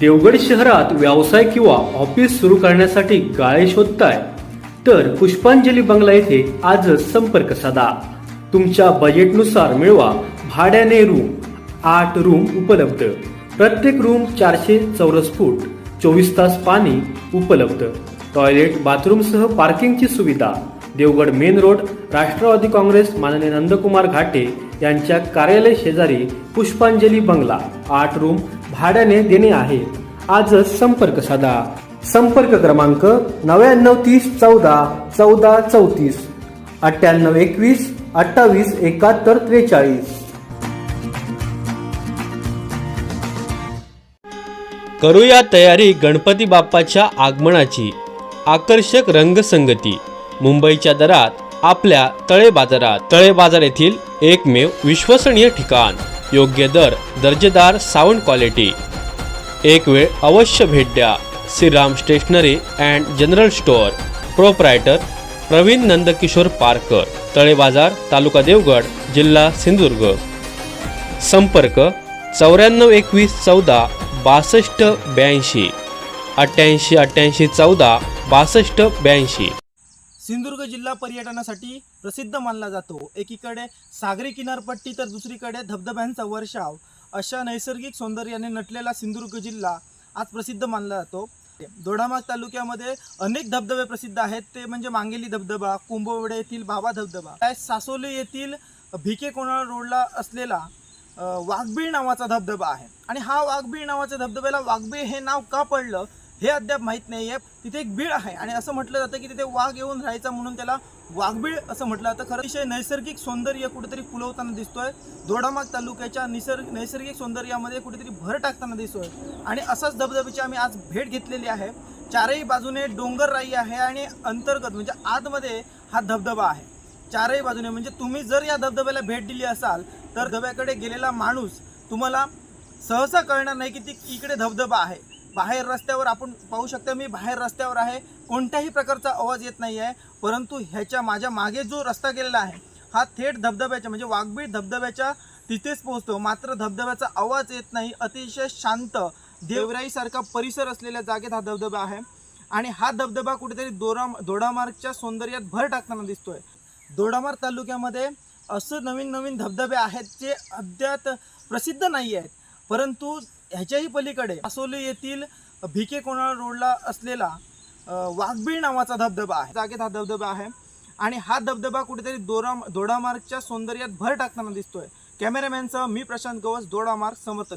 देवगड शहरात व्यवसाय किंवा ऑफिस सुरू करण्यासाठी गाळे शोधताय? तर पुष्पांजली बंगला येथे आजच संपर्क साधा. तुमच्या बजेटनुसार मिळवा भाड्याने रूम आठ रूम उपलब्ध. प्रत्येक रूम चारशे चौरस फूट चोवीस तास पाणी उपलब्ध. टॉयलेट बाथरूमसह पार्किंगची सुविधा. Devgad main road Rashtravadi Congress माननीय नंदकुमार घाटे यांच्या कार्यालय शेजारी पुष्पांजली बंगला आठ रूम भाड्याने देणे आहे. आजच संपर्क साधा. संपर्क क्रमांक नव्याण्णव तीस चौदा चौदा चौतीस अठ्ठ्याण्णव एकवीस अठ्ठावीस एकाहत्तर त्रेचाळीस. करूया तयारी गणपती बाप्पाच्या आगमनाची. आकर्षक रंगसंगती. मुंबईच्या दरात आपल्या तळे बाजारात. तळे बाजार येथील एकमेव विश्वसनीय ठिकाण. योग्य दर दर्जेदार साऊंड क्वालिटी एक वेळ अवश्य भेट द्या. Shriram stationery and general store. Proprietor Pravin Nandkishor Parkar. Tale Bazar taluka Devgad जिल्हा सिंधुदुर्ग. संपर्क चौऱ्याण्णव एकवीस चौदा बासष्ट ब्याऐंशी. अठ्ठ्याऐंशी अठ्ठ्याऐंशी चौदा बासष्ट ब्याऐंशी. सिंधुदुर्ग जिल्हा पर्यटनासाठी प्रसिद्ध मानला जातो. एकीकडे सागरी किनारपट्टी तर दुसरीकडे धबधब्यांचा वर्षाव. अशा नैसर्गिक सौंदर्याने नटलेला सिंधुदुर्ग जिल्हा आज प्रसिद्ध मानला जातो. दोडामाग तालुक्यामध्ये अनेक धबधबे प्रसिद्ध आहेत. ते म्हणजे मांगेली धबधबा कुंभवडे येथील बाबा धबधबा. सासोली येथील भिके कोणाळ रोडला असलेला वाघबीळ नावाचा धबधबा आहे. आणि हा वाघबीळ नावाच्या धबधब्याला वाघबीळ हे नाव का पडलं? हे अद्याप माहीत नाही आहे. तिथे एक बीळ आहे आणि असं म्हटलं जातं की तिथे वाघ येऊन राहायचा म्हणून त्याला वाघबीळ असं म्हटलं जातं. खरं विषय नैसर्गिक सौंदर्य कुठेतरी फुलवताना दिसतोय. दोडामाग तालुक्याच्या निसर्ग नैसर्गिक सौंदर्यामध्ये कुठेतरी भर टाकताना दिसतोय. आणि असाच धबधब्याची आम्ही आज भेट घेतलेली आहे. चारही बाजूने डोंगरराई आहे आणि अंतर्गत म्हणजे आतमध्ये हा धबधबा आहे. चारही बाजूने म्हणजे तुम्ही जर या धबधब्याला भेट दिली असाल तर धबधब्याकडे गेलेला माणूस तुम्हाला सहसा कळणार नाही की ती इकडे धबधबा आहे. बाहेर रस्त्यावर आपण पाहू शकता मी बाहेर रस्त्यावर आहे. कोणत्याही प्रकारचा आवाज येत नाही आहे परंतु ह्याच्या माझ्या मागे जो रस्ता गेलेला आहे हा थेट धबधब्याच्या म्हणजे वाघबीळ धबधब्याच्या तिथेच पोहोचतो. मात्र धबधब्याचा आवाज येत नाही अतिशय शांत देवराईसारखा परिसर असलेल्या जागेत हा धबधबा आहे. आणि हा धबधबा कुठेतरी दोरा दोडामार्गच्या सौंदर्यात भर टाकताना दिसतोय. दोडामार्ग तालुक्यामध्ये असं नवीन नवीन धबधबे आहेत जे अद्याप प्रसिद्ध नाही आहेत परंतु ह्याच्याही पलीकडे आसोली येथील भिके कोणाळ रोडला असलेला वाघबीळ नावाचा धबधबा आहे. जागेत हा धबधबा आहे आणि हा धबधबा कुठेतरी दोरा दोडामार्गच्या सौंदर्यात भर टाकताना दिसतोय. कॅमेरामॅनसह मी प्रशांत गवस दोडामार्ग समर्थन.